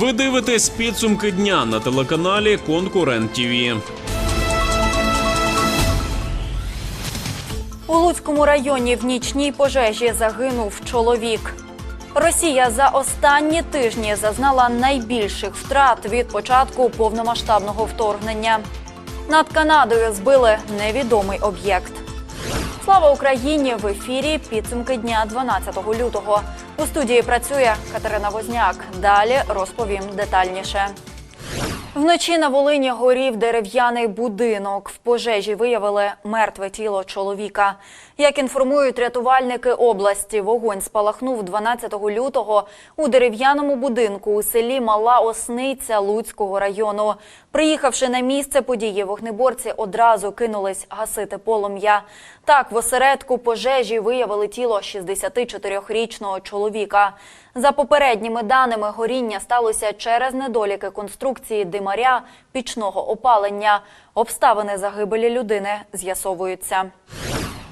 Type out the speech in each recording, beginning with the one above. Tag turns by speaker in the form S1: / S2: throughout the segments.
S1: Ви дивитесь підсумки дня на телеканалі Конкурент ТІВІ.
S2: У Луцькому районі в нічній пожежі загинув чоловік. Росія за останні тижні зазнала найбільших втрат від початку повномасштабного вторгнення. Над Канадою збили невідомий об'єкт. Слава Україні! В ефірі підсумки дня 12 лютого. У студії працює Катерина Возняк. Далі розповім детальніше. Вночі на Волині горів дерев'яний будинок. В пожежі виявили мертве тіло чоловіка. Як інформують рятувальники області, вогонь спалахнув 12 лютого у дерев'яному будинку у селі Мала Осниця Луцького району. Приїхавши на місце події, вогнеборці одразу кинулись гасити полум'я. Так, в осередку пожежі виявили тіло 64-річного чоловіка. За попередніми даними, горіння сталося через недоліки конструкції димаря пічного опалення. Обставини загибелі людини з'ясовуються.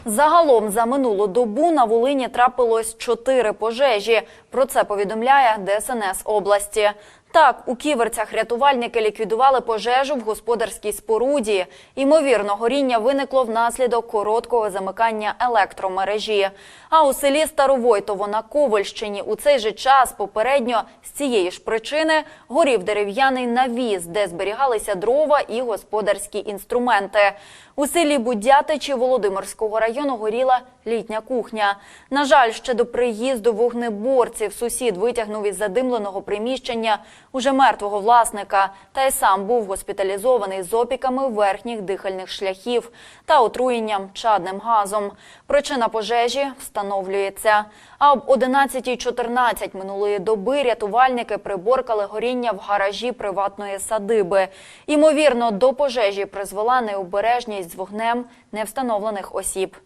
S2: Загалом за минулу добу на Волині трапилось чотири пожежі. Про це повідомляє ДСНС області. Так, у ківерцях рятувальники ліквідували пожежу в господарській споруді. Ймовірно, горіння виникло внаслідок короткого замикання електромережі. А у селі Старовойтово на Ковальщині у цей же час попередньо з цієї ж причини горів дерев'яний навіс, де зберігалися дрова і господарські інструменти. У селі Будятичі Володимирського району горіла літня кухня. На жаль, ще до приїзду вогнеборців сусід витягнув із задимленого приміщення уже мертвого власника, та й сам був госпіталізований з опіками верхніх дихальних шляхів та отруєнням чадним газом. Причина пожежі встановлюється. А об 11.14 минулої доби рятувальники приборкали горіння в гаражі приватної садиби. Ймовірно, до пожежі призвела необережність з вогнем невстановлених осіб.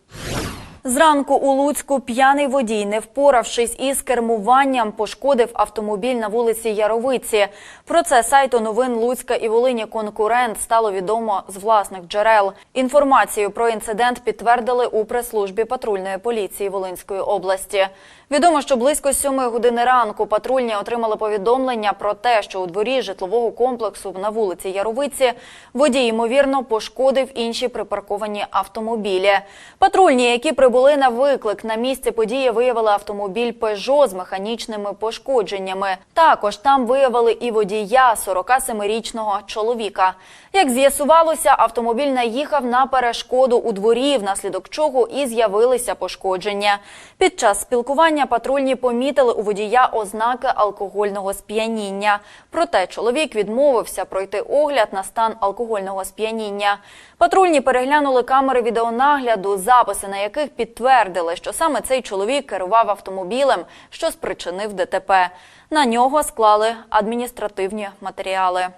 S2: Зранку у Луцьку п'яний водій, не впоравшись із кермуванням, пошкодив автомобіль на вулиці Яровиці. Про це сайту новин Луцька і Волині конкурент стало відомо з власних джерел. Інформацію про інцидент підтвердили у прес-службі патрульної поліції Волинської області. Відомо, що близько сьомої години ранку патрульні отримали повідомлення про те, що у дворі житлового комплексу на вулиці Яровиці водій ймовірно пошкодив інші припарковані автомобілі. Патрульні, які прибули на виклик на місце події, виявили автомобіль Пежо з механічними пошкодженнями. Також там виявили і водія 47-річного чоловіка. Як з'ясувалося, автомобіль наїхав на перешкоду у дворі, внаслідок чого і з'явилися пошкодження. Під час спілкування патрульні помітили у водія ознаки алкогольного сп'яніння. Проте чоловік відмовився пройти огляд на стан алкогольного сп'яніння. Патрульні переглянули камери відеонагляду, записи на яких підтвердили, що саме цей чоловік керував автомобілем, що спричинив ДТП. На нього склали адміністративні матеріали.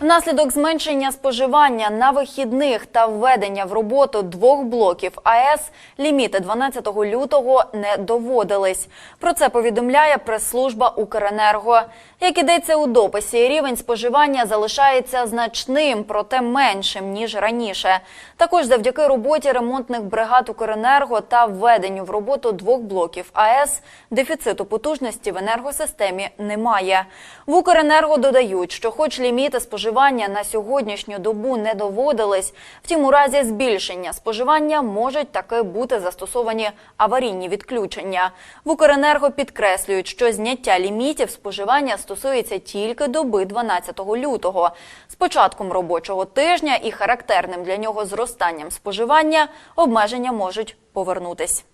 S2: Внаслідок зменшення споживання на вихідних та введення в роботу двох блоків АЕС ліміти 12 лютого не доводились. Про це повідомляє прес-служба Укренерго. Як ідеться у дописі, рівень споживання залишається значним, проте меншим ніж раніше. Також завдяки роботі ремонтних бригад Укренерго та введенню в роботу двох блоків АЕС дефіциту потужності в енергосистемі немає. В Укренерго додають, що, хоч ліміти споживання на сьогоднішню добу не доводились, втім, у разі збільшення споживання можуть таки бути застосовані аварійні відключення. В Укренерго підкреслюють, що зняття лімітів споживання стосується тільки доби 12 лютого. З початком робочого тижня і характерним для нього зростанням споживання обмеження можуть повернутись.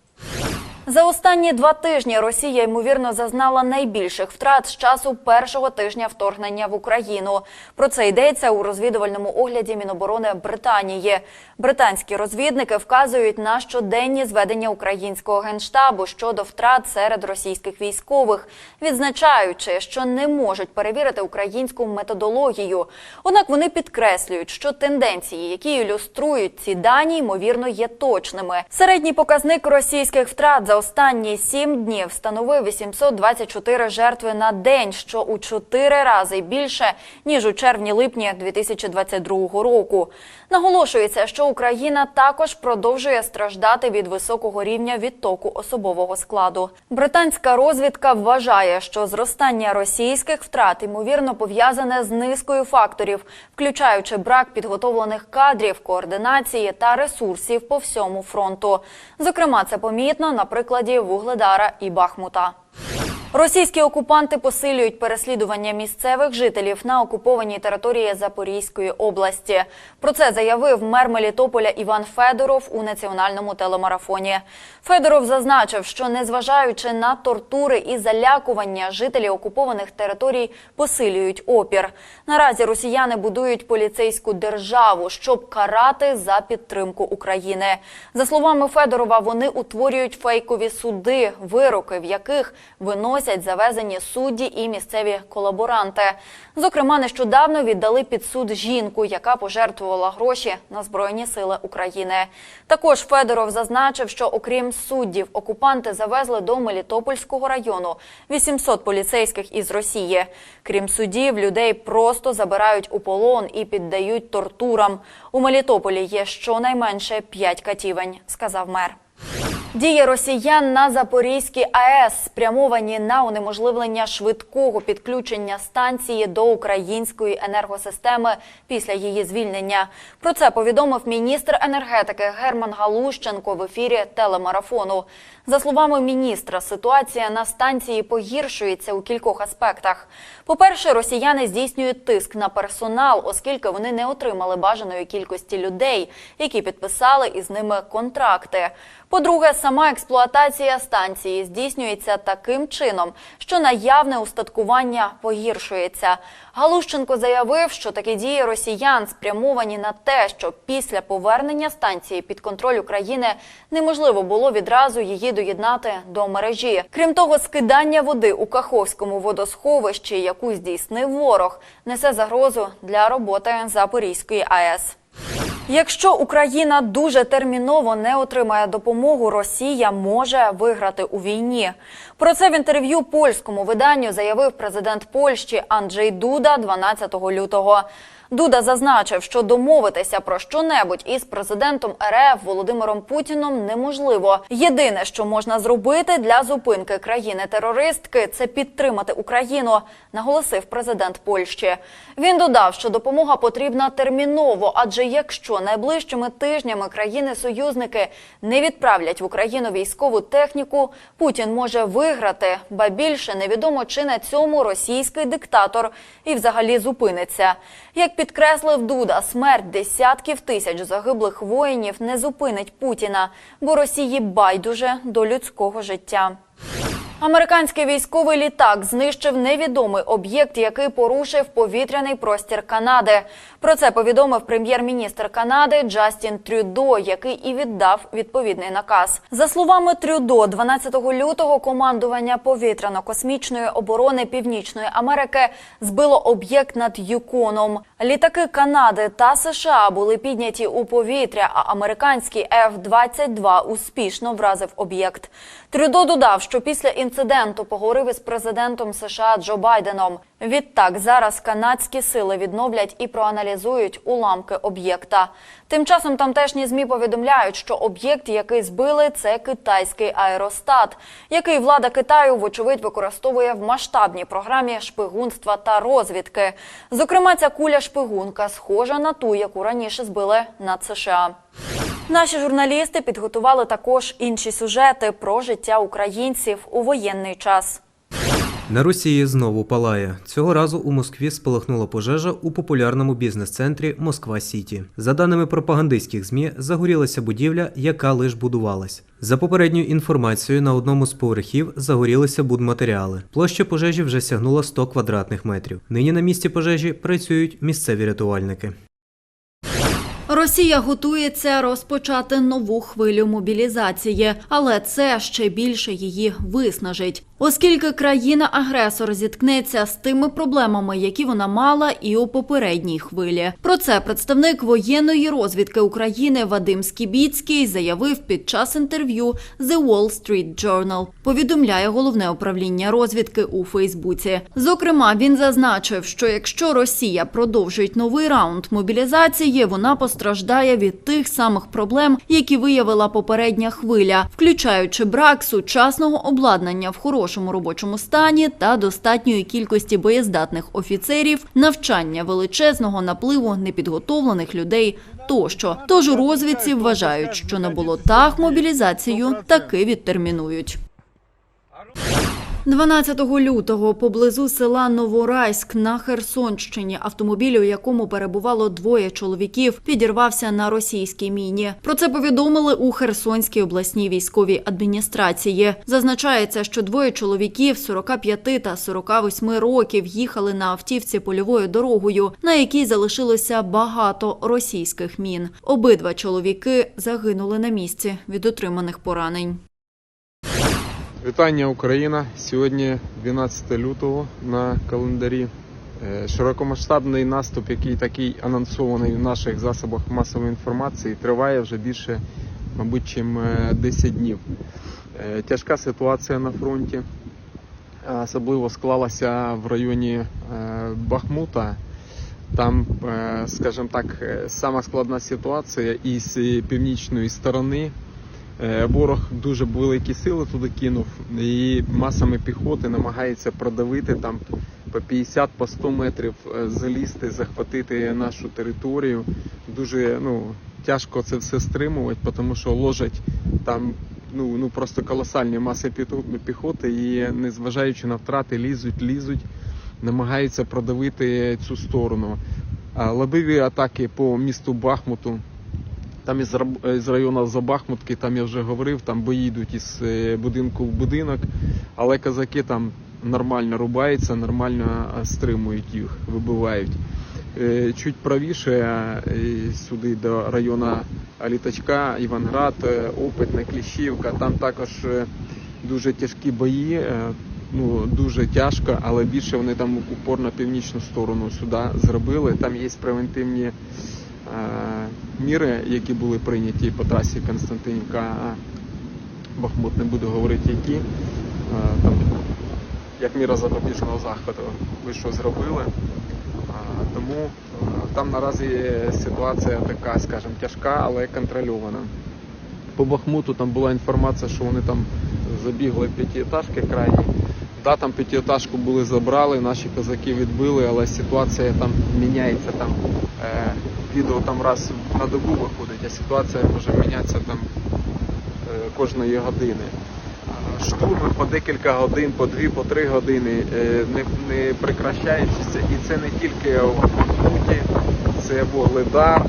S2: За останні два тижні Росія ймовірно зазнала найбільших втрат з часу першого тижня вторгнення в Україну. Про це йдеться у розвідувальному огляді Міноборони Британії. Британські розвідники вказують на щоденні зведення українського генштабу щодо втрат серед російських військових, відзначаючи, що не можуть перевірити українську методологію. Однак вони підкреслюють, що тенденції, які ілюструють ці дані, ймовірно є точними. Середній показник російських втрат за останні сім днів становив 824 жертви на день, що у чотири рази більше ніж у червні-липні 2022 року. Наголошується, що Україна також продовжує страждати від високого рівня відтоку особового складу. Британська розвідка вважає, що зростання російських втрат ймовірно пов'язане з низкою факторів, включаючи брак підготовлених кадрів, координації та ресурсів по всьому фронту. Зокрема, це помітно на прикладі Вугледара і Бахмута. Російські окупанти посилюють переслідування місцевих жителів на окупованій території Запорізької області. Про це заявив мер Мелітополя Іван Федоров у національному телемарафоні. Федоров зазначив, що незважаючи на тортури і залякування, жителі окупованих територій посилюють опір. Наразі росіяни будують поліцейську державу, щоб карати за підтримку України. За словами Федорова, вони утворюють фейкові суди, вироки, в яких виносять завезені судді і місцеві колаборанти. Зокрема, нещодавно віддали під суд жінку, яка пожертвувала гроші на збройні сили України. Також Федоров зазначив, що окрім суддів, окупанти завезли до Мелітопольського району 800 поліцейських із Росії. Крім судів, людей просто забирають у полон і піддають тортурам. У Мелітополі є щонайменше 5 катівень, сказав мер. Дії росіян на Запорізькій АЕС спрямовані на унеможливлення швидкого підключення станції до української енергосистеми після її звільнення. Про це повідомив міністр енергетики Герман Галущенко в ефірі телемарафону. За словами міністра, ситуація на станції погіршується у кількох аспектах. По-перше, росіяни здійснюють тиск на персонал, оскільки вони не отримали бажаної кількості людей, які підписали із ними контракти. По-друге, сама експлуатація станції здійснюється таким чином, що наявне устаткування погіршується. Галущенко заявив, що такі дії росіян спрямовані на те, що після повернення станції під контроль України неможливо було відразу її доєднати до мережі. Крім того, скидання води у Каховському водосховищі, яку здійснив ворог, несе загрозу для роботи Запорізької АЕС. Якщо Україна дуже терміново не отримає допомогу, Росія може виграти у війні. Про це в інтерв'ю польському виданню заявив президент Польщі Анджей Дуда 12 лютого. Дуда зазначив, що домовитися про що-небудь із президентом РФ Володимиром Путіном неможливо. Єдине, що можна зробити для зупинки країни-терористки, це підтримати Україну, наголосив президент Польщі. Він додав, що допомога потрібна терміново, адже якщо найближчими тижнями країни-союзники не відправлять в Україну військову техніку, Путін може виграти, ба більше невідомо чи на цьому російський диктатор і взагалі зупиниться. Як підкреслив Дуда, смерть десятків тисяч загиблих воїнів не зупинить Путіна, бо Росії байдуже до людського життя. Американський військовий літак знищив невідомий об'єкт, який порушив повітряний простір Канади. Про це повідомив прем'єр-міністр Канади Джастін Трюдо, який і віддав відповідний наказ. За словами Трюдо, 12 лютого командування повітряно-космічної оборони Північної Америки збило об'єкт над Юконом. Літаки Канади та США були підняті у повітря, а американський F-22 успішно вразив об'єкт. Трюдо додав, що після інциденту поговорив із президентом США Джо Байденом. Відтак зараз канадські сили відновлять і проаналізують уламки об'єкта. Тим часом тамтешні змі повідомляють, що об'єкт, який збили, це китайський аеростат, який влада Китаю, вочевидь, використовує в масштабній програмі шпигунства та розвідки. Зокрема, ця куля шпигунка схожа на ту, яку раніше збили над США. Наші журналісти підготували також інші сюжети про життя українців у воєнний час.
S3: На Росії знову палає. Цього разу у Москві спалахнула пожежа у популярному бізнес-центрі Москва Сіті. За даними пропагандистських змі, загорілася будівля, яка лиш будувалась. За попередньою інформацією, на одному з поверхів загорілися будматеріали. Площа пожежі вже сягнула 100 квадратних метрів. Нині на місці пожежі працюють місцеві рятувальники.
S2: Росія готується розпочати нову хвилю мобілізації, але це ще більше її виснажить. Оскільки країна-агресор зіткнеться з тими проблемами, які вона мала і у попередній хвилі. Про це представник воєнної розвідки України Вадим Скібіцький заявив під час інтерв'ю The Wall Street Journal. Повідомляє головне управління розвідки у Фейсбуці. Зокрема, він зазначив, що якщо Росія продовжить новий раунд мобілізації, вона постраждає від тих самих проблем, які виявила попередня хвиля, включаючи брак сучасного обладнання в хорошому робочому стані та достатньої кількості боєздатних офіцерів, навчання величезного напливу непідготовлених людей тощо. Тож у розвідці вважають, що на болотах мобілізацію таки відтермінують. 12 лютого поблизу села Новорайськ на Херсонщині автомобіль, у якому перебувало двоє чоловіків, підірвався на російській міні. Про це повідомили у Херсонській обласній військовій адміністрації. Зазначається, що двоє чоловіків 45 та 48 років їхали на автівці польовою дорогою, на якій залишилося багато російських мін. Обидва чоловіки загинули на місці від отриманих поранень.
S4: Вітання Україна! Сьогодні 12 лютого на календарі. Е, Широкомасштабний наступ, який такий анонсований в наших засобах масової інформації, триває вже більше, мабуть, чим е, 10 днів. Е, Тяжка ситуація на фронті, особливо склалася в районі е, Бахмута. Там, е, скажімо так, е, сама складна ситуація із північної сторони. Е, Ворог дуже великі сили туди кинув і масами піхоти намагається продавити там по 50 по 100 метрів е, залізти, захватити нашу територію. Дуже ну, тяжко це все стримувати, тому що ложать там ну, ну просто колосальні маси піхоти і незважаючи на втрати, лізуть, лізуть, намагаються продавити цю сторону. А Лобові атаки по місту Бахмуту. Там із, раб- з району Забахмутки, там я вже говорив, там бої йдуть із е, будинку в будинок, але казаки там нормально рубаються, нормально е, стримують їх, вибивають. Е, Чуть правіше е, сюди до району Літачка, Іванград, е, Опитне, Кліщівка, там також е, дуже тяжкі бої. е, Ну, дуже тяжко, але більше вони там упор на північну сторону сюди зробили. Там є превентивні е, міри, які були прийняті по трасі Константинівка Бахмут, не буду говорити які. Е, Там, як міра запобіжного заходу, ви що зробили. Е, Тому е, там наразі ситуація така, скажімо, тяжка, але контрольована. По Бахмуту там була інформація, що вони там забігли п'ятиэтажки крайні. Да, там п'ятиэтажку були забрали, наші козаки відбили, але ситуація там міняється. Там е, відео там раз на добу виходить, а ситуація може мінятися там е, кожної години. Штурми по декілька годин, по дві, по три години е, не, не прекращаючися. І це не тільки в Бахмуті, це Вогледар,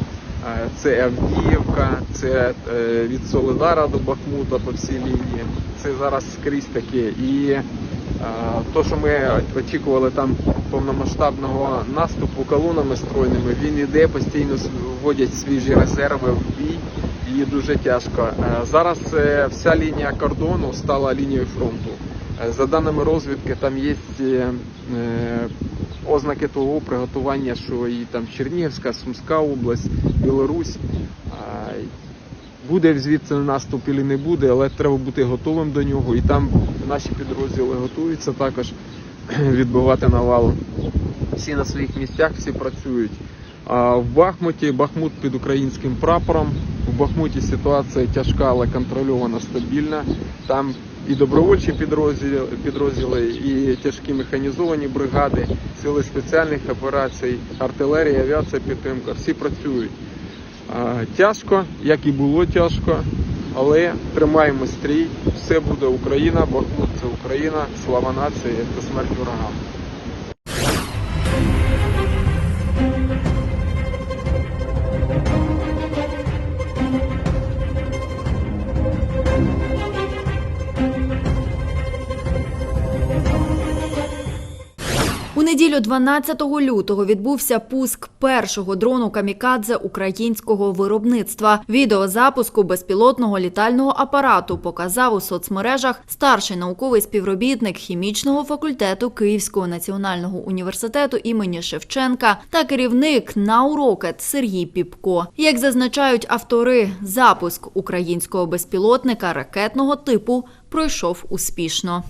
S4: е, це Авдіївка, це е, від Солидара до Бахмута по всій лінії. Це зараз скрізь таке. І е, то, що ми очікували там повномасштабного наступу колонами стройними, він іде, постійно вводять свіжі резерви в бій. І дуже тяжко. Е, Зараз е, вся лінія кордону стала лінією фронту. Е, За даними розвідки, там є ознаки того приготування, що і там Чернігівська, Сумська область, Білорусь. Буде звідси наступ і не буде, але треба бути готовим до нього. І там наші підрозділи готуються також відбивати навалу. Всі на своїх місцях, всі працюють. А в Бахмуті Бахмут під українським прапором. У Бахмуті ситуація тяжка, але контрольована, стабільна. Там і добровольчі підрозділи, підрозділи, і тяжкі механізовані бригади, сили спеціальних операцій, артилерія, авіація, підтримка. Всі працюють. Тяжко, як і було тяжко, але тримаємо стрій. Все буде Україна, Бахмут це Україна, слава нації та смерть ворогам.
S2: Неділю 12 лютого відбувся пуск першого дрону камікадзе українського виробництва. Відео запуску безпілотного літального апарату показав у соцмережах старший науковий співробітник хімічного факультету Київського національного університету імені Шевченка та керівник Наурокет Сергій Піпко. Як зазначають автори, запуск українського безпілотника ракетного типу пройшов успішно.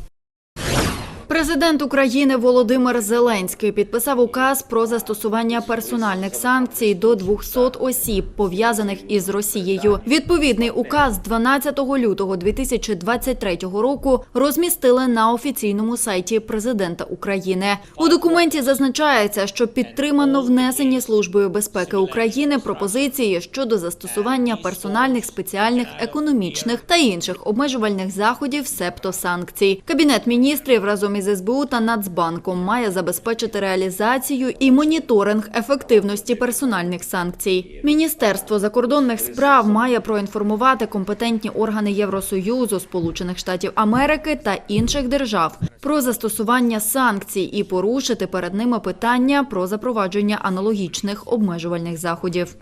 S2: Президент України Володимир Зеленський підписав указ про застосування персональних санкцій до 200 осіб, пов'язаних із Росією. Відповідний указ 12 лютого 2023 року розмістили на офіційному сайті президента України. У документі зазначається, що підтримано внесені службою безпеки України пропозиції щодо застосування персональних спеціальних економічних та інших обмежувальних заходів, себто санкцій. Кабінет міністрів разом із СБУ та Нацбанком має забезпечити реалізацію і моніторинг ефективності персональних санкцій. Міністерство закордонних справ має проінформувати компетентні органи Євросоюзу, Сполучених Штатів Америки та інших держав про застосування санкцій і порушити перед ними питання про запровадження аналогічних обмежувальних заходів.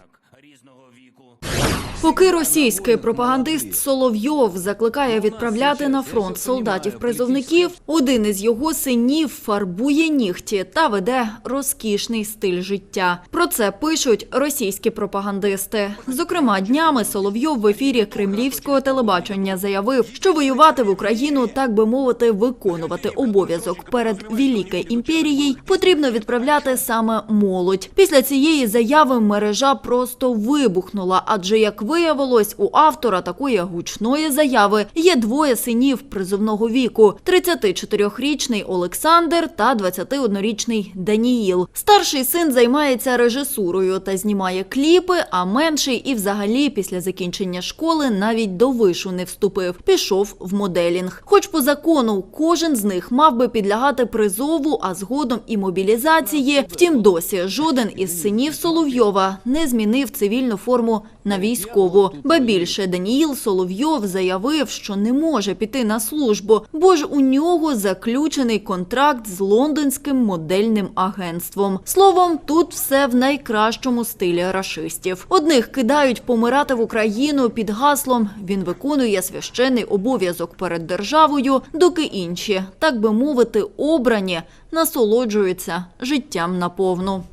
S2: Поки російський пропагандист Соловйов закликає відправляти на фронт солдатів-призовників, один із його синів фарбує нігті та веде розкішний стиль життя. Про це пишуть російські пропагандисти. Зокрема, днями Соловйов в ефірі кремлівського телебачення заявив, що воювати в Україну, так би мовити, виконувати обов'язок перед Великою імперією потрібно відправляти саме молодь. Після цієї заяви мережа просто вибухнула, адже як виявилось, у автора такої гучної заяви є двоє синів призовного віку: 34-річний Олександр та 21-річний Даніїл. Старший син займається режисурою та знімає кліпи, а менший і взагалі після закінчення школи навіть до вишу не вступив. Пішов в моделінг. Хоч по закону кожен з них мав би підлягати призову, а згодом і мобілізації. Втім, досі жоден із синів Соловйова не змінив цивільну форму на військову. Ба більше Даніїл Соловйов заявив, що не може піти на службу, бо ж у нього заключений контракт з лондонським модельним агентством. Словом, тут все в найкращому стилі рашистів. Одних кидають помирати в Україну під гаслом він виконує священний обов'язок перед державою, доки інші, так би мовити, обрані, насолоджуються життям наповну.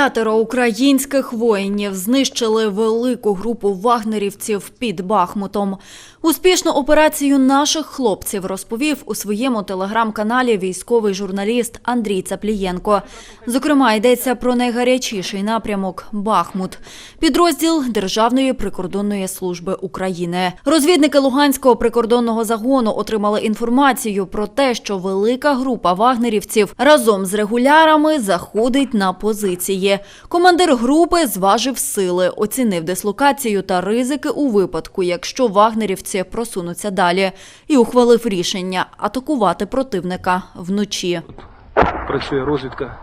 S2: П'ятеро українських воїнів знищили велику групу вагнерівців під Бахмутом. Успішну операцію наших хлопців розповів у своєму телеграм-каналі військовий журналіст Андрій Цаплієнко. Зокрема, йдеться про найгарячіший напрямок Бахмут, підрозділ Державної прикордонної служби України. Розвідники Луганського прикордонного загону отримали інформацію про те, що велика група вагнерівців разом з регулярами заходить на позиції. Командир групи зважив сили, оцінив дислокацію та ризики у випадку, якщо вагнерівці просунуться далі, і ухвалив рішення атакувати противника вночі.
S5: працює розвідка.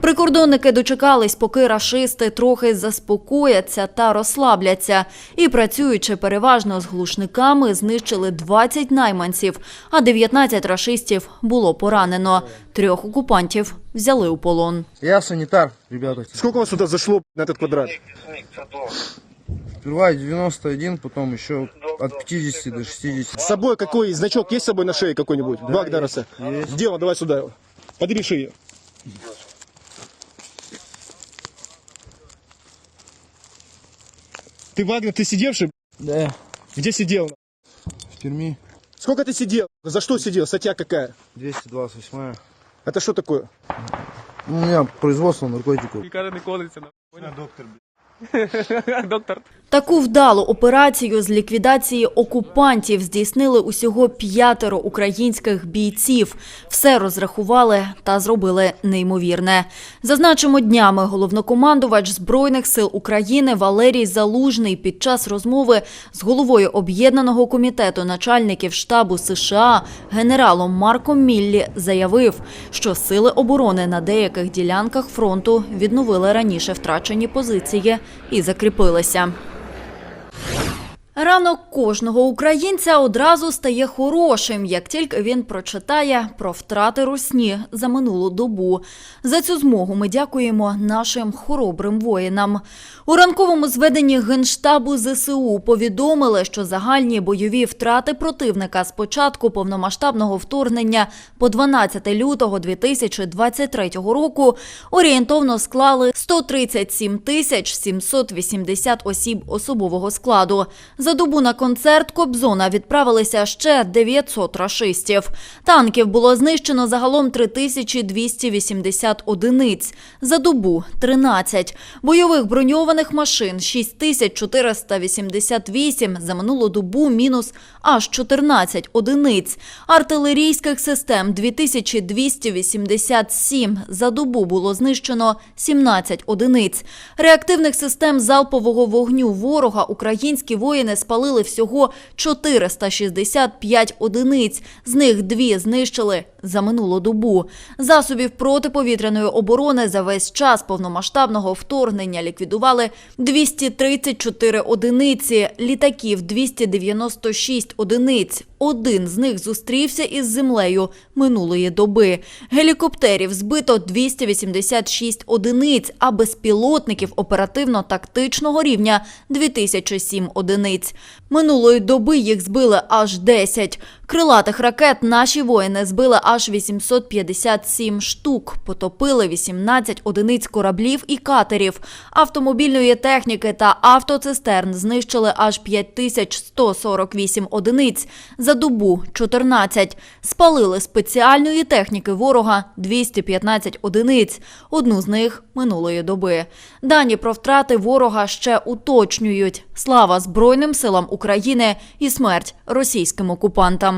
S2: Прикордонники дочекались, поки рашисти трохи заспокояться та розслабляться, і, працюючи переважно з глушниками, знищили 20 найманців, а 19 рашистів було поранено. Трьох окупантів взяли у полон.
S6: Я санитар, ребята.
S5: Сколько вас сюда зашло на этот квадрат?
S6: Сперва 91, потом еще от 50 до 60.
S5: С собой какой значок есть с собой на шее какой-нибудь? Вагнероса?
S6: Есть.
S5: Сделай, давай сюда его. Подери шею. Ты Вагнер, ты сидевший?
S6: Да.
S5: Где сидел?
S6: В Перми
S5: Сколько ты сидел? За что сидел? Статья какая?
S6: 228.
S5: Это что такое?
S6: Ну, у меня производство наркотиков.
S2: Таку вдалу операцію з ліквідації окупантів здійснили усього п'ятеро українських бійців. Все розрахували та зробили неймовірне. Зазначимо днями головнокомандувач збройних сил України Валерій Залужний під час розмови з головою об'єднаного комітету начальників штабу США генералом Марком Міллі заявив, що сили оборони на деяких ділянках фронту відновили раніше втрачені позиції і закріпилися. you Ранок кожного українця одразу стає хорошим, як тільки він прочитає про втрати русні за минулу добу. За цю змогу ми дякуємо нашим хоробрим воїнам. У ранковому зведенні Генштабу ЗСУ повідомили, що загальні бойові втрати противника з початку повномасштабного вторгнення по 12 лютого 2023 року орієнтовно склали 137 тисяч 780 осіб особового складу. За добу на концерт Кобзона відправилися ще 900 рашистів. Танків було знищено загалом 3280 одиниць. За добу – 13. Бойових броньованих машин – 6488. За минулу добу – мінус аж 14 одиниць. Артилерійських систем – 2287. За добу було знищено 17 одиниць. Реактивних систем залпового вогню ворога українські воїни спалили всього 465 одиниць. З них дві знищили за минулу добу. Засобів протиповітряної оборони за весь час повномасштабного вторгнення ліквідували 234 одиниці, літаків 296 одиниць. Один з них зустрівся із землею минулої доби. Гелікоптерів збито 286 одиниць, а безпілотників оперативно-тактичного рівня 2007 одиниць. Минулої доби їх збили аж 10. Крилатих ракет наші воїни збили аж 857 штук, потопили 18 одиниць кораблів і катерів, автомобільної техніки та автоцистерн знищили аж 5148 одиниць, за добу 14. Спалили спеціальної техніки ворога 215 одиниць, одну з них минулої доби. Дані про втрати ворога ще уточнюють. Слава Збройним силам України і смерть російським окупантам.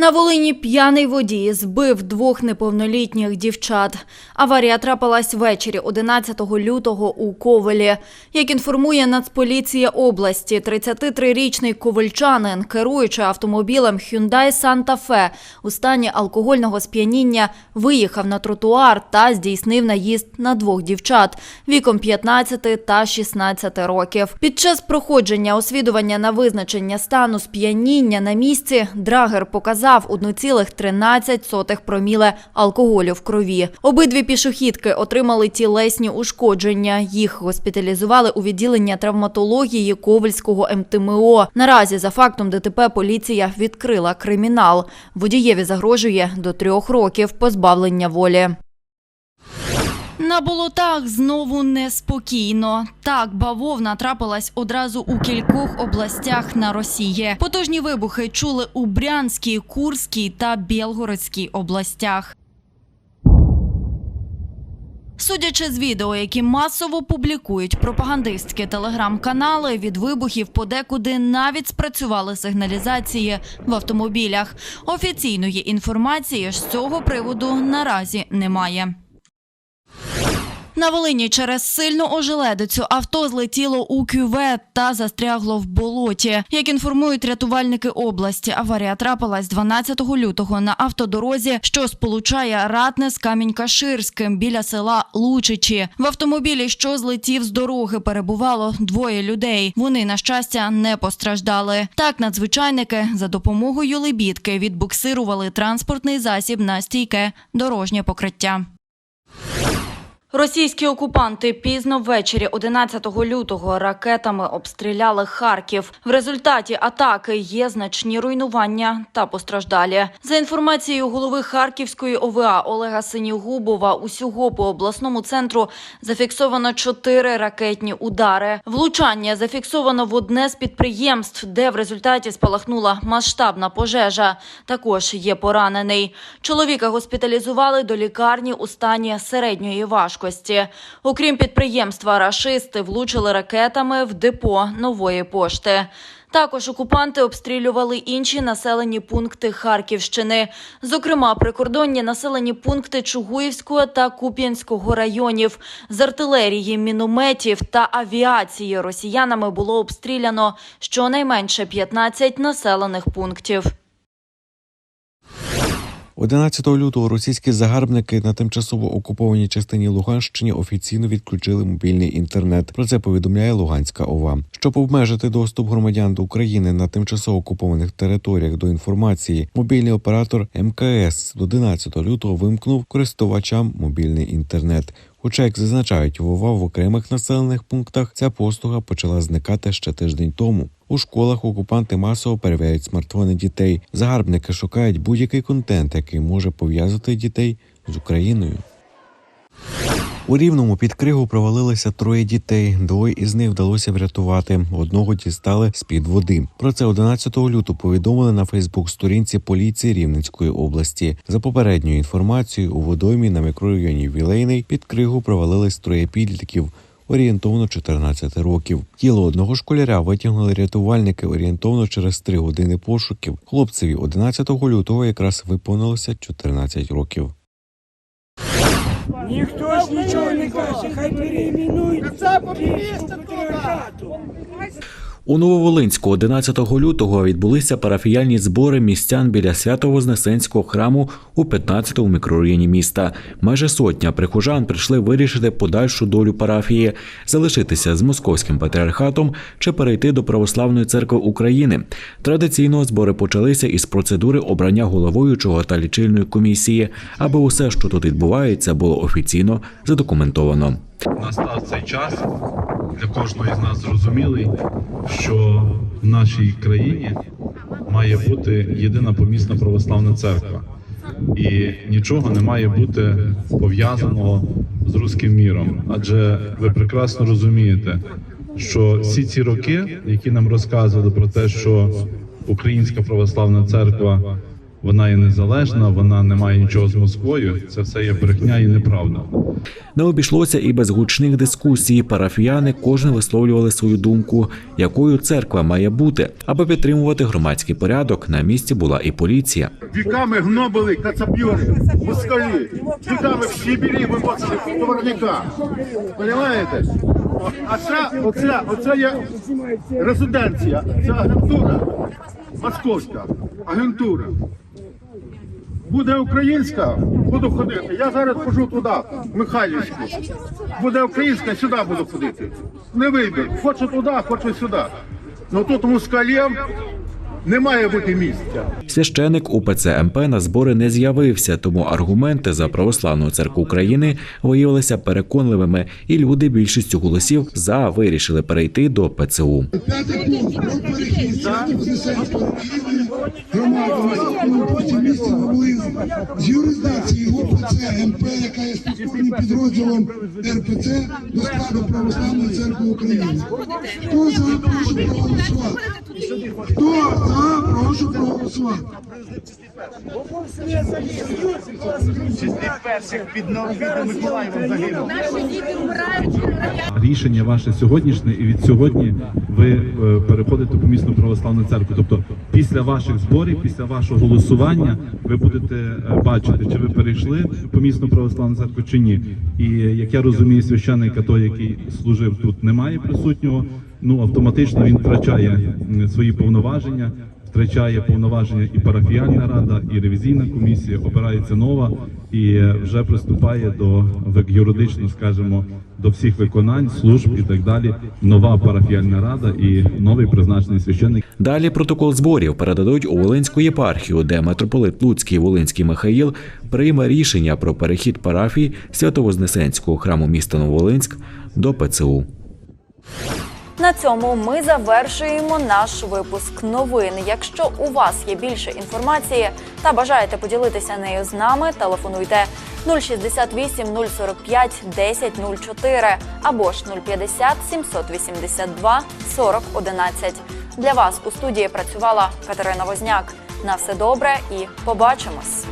S2: На Волині п'яний водій збив двох неповнолітніх дівчат. Аварія трапилась ввечері 11 лютого у Ковелі. Як інформує Нацполіція області, 33-річний ковальчанин, керуючи автомобілем Hyundai Santa Fe у стані алкогольного сп'яніння, виїхав на тротуар та здійснив наїзд на двох дівчат віком 15 та 16 років. Під час проходження освідування на визначення стану сп'яніння на місці драгер показав 1,13 проміле алкоголю в крові. Обидві пішохідки отримали тілесні ушкодження. Їх госпіталізували у відділення травматології Ковальського МТМО. Наразі за фактом ДТП поліція відкрила кримінал. Водієві загрожує до трьох років позбавлення волі. На болотах знову неспокійно. Так, бавовна трапилась одразу у кількох областях на Росії. Потужні вибухи чули у Брянській, Курській та Білгородській областях. Судячи з відео, які масово публікують пропагандистські телеграм-канали, від вибухів подекуди навіть спрацювали сигналізації в автомобілях. Офіційної інформації з цього приводу наразі немає. На Волині через сильну ожеледицю авто злетіло у кювет та застрягло в болоті. Як інформують рятувальники області, аварія трапилась 12 лютого на автодорозі, що сполучає Ратне з Камінь-Каширським біля села Лучичі. В автомобілі, що злетів з дороги, перебувало двоє людей. Вони, на щастя, не постраждали. Так, надзвичайники за допомогою лебідки відбуксирували транспортний засіб на стійке дорожнє покриття. Російські окупанти пізно ввечері 11 лютого ракетами обстріляли Харків. В результаті атаки є значні руйнування та постраждалі. За інформацією голови Харківської ОВА Олега Синігубова, усього по обласному центру зафіксовано чотири ракетні удари. Влучання зафіксовано в одне з підприємств, де в результаті спалахнула масштабна пожежа. Також є поранений. Чоловіка госпіталізували до лікарні у стані середньої важкості. Окрім підприємства, рашисти влучили ракетами в депо нової пошти. Також окупанти обстрілювали інші населені пункти Харківщини, зокрема прикордонні населені пункти Чугуївського та Куп'янського районів. З артилерії, мінометів та авіації росіянами було обстріляно щонайменше 15 населених пунктів.
S7: 11 лютого російські загарбники на тимчасово окупованій частині Луганщини офіційно відключили мобільний інтернет. Про це повідомляє Луганська ОВА. Щоб обмежити доступ громадян до України на тимчасово окупованих територіях до інформації, мобільний оператор МКС до 11 лютого вимкнув користувачам мобільний інтернет. Хоча, як зазначають вова в окремих населених пунктах ця послуга почала зникати ще тиждень тому. У школах окупанти масово перевіряють смартфони дітей. Загарбники шукають будь-який контент, який може пов'язати дітей з Україною. У рівному під кригу провалилися троє дітей. Двоє із них вдалося врятувати. Одного дістали з під води. Про це 11 лютого повідомили на Фейсбук-сторінці поліції Рівненської області. За попередньою інформацією, у водоймі на мікрорайоні Вілейний під кригу провалились троє підлітків. Орієнтовно 14 років. Тіло одного школяря витягнули рятувальники орієнтовно через 3 години пошуків. Хлопцеві 11 лютого якраз виповнилося 14 років.
S8: Ніхто ж нічого не каже, хай переіменують Київську патріархату.
S1: У Нововолинську 11 лютого відбулися парафіяльні збори містян біля Свято-Вознесенського храму у 15-му мікрорайоні міста. Майже сотня прихожан прийшли вирішити подальшу долю парафії, залишитися з московським патріархатом чи перейти до Православної церкви України. Традиційно збори почалися із процедури обрання головуючого та лічильної комісії, аби усе, що тут відбувається, було офіційно задокументовано.
S9: Настав цей час для кожного із нас зрозумілий, що в нашій країні має бути єдина помісна православна церква, і нічого не має бути пов'язаного з руським міром. Адже ви прекрасно розумієте, що всі ці роки, які нам розказували про те, що Українська православна церква вона є незалежна, вона не має нічого з Москвою. Це все є брехня і неправда.
S1: Не обійшлося і без гучних дискусій. Парафіяни кожен висловлювали свою думку, якою церква має бути, аби підтримувати громадський порядок. На місці була і поліція.
S5: Веками гнобили кацапьори, москалі. Веками в Сибірі вивозили товарника. Понимаєте? А це, оце, оце є резиденція, це агентура, московська агентура. Буде українська, буду ходити. Я зараз хожу туди, в Михайлівську. Буде українська, сюди буду ходити. Не вибір. Хочу туди, хочу сюди. Ну тут москалів не має бути місця.
S1: Священик УПЦ МП на збори не з'явився, тому аргументи за православну церкву України виявилися переконливими, і люди більшістю голосів за вирішили перейти до ПЦУ.
S10: Рівня громади потім місця Волинськ з юрисдикції УПЦ МП, яка є структурним підрозділом РПЦ до складу Православної церкви України. Хто за прошу проголосувати? Хто за прошу проголосувати?
S9: Рішення ваше сьогоднішнє, і від сьогодні ви е, переходите в помісну православну церкву. Тобто, після ваших зборів, після вашого голосування, ви будете е, бачити, чи ви перейшли в помісну православну церкву чи ні. І як я розумію, священника той, який служив тут, немає присутнього. Ну автоматично він втрачає свої повноваження втрачає повноваження і парафіальна рада, і ревізійна комісія, обирається нова і е, вже приступає до юридично, скажімо, до всіх виконань, служб і так далі. Нова парафіальна рада і новий призначений священник.
S1: Далі протокол зборів передадуть у Волинську єпархію, де митрополит Луцький Волинський Михаїл прийме рішення про перехід парафії Свято-Вознесенського храму міста Нововолинськ до ПЦУ.
S2: На цьому ми завершуємо наш випуск новин. Якщо у вас є більше інформації та бажаєте поділитися нею з нами, телефонуйте 068 045 1004 або ж 050 782 40 11. Для вас у студії працювала Катерина Возняк. На все добре і побачимось.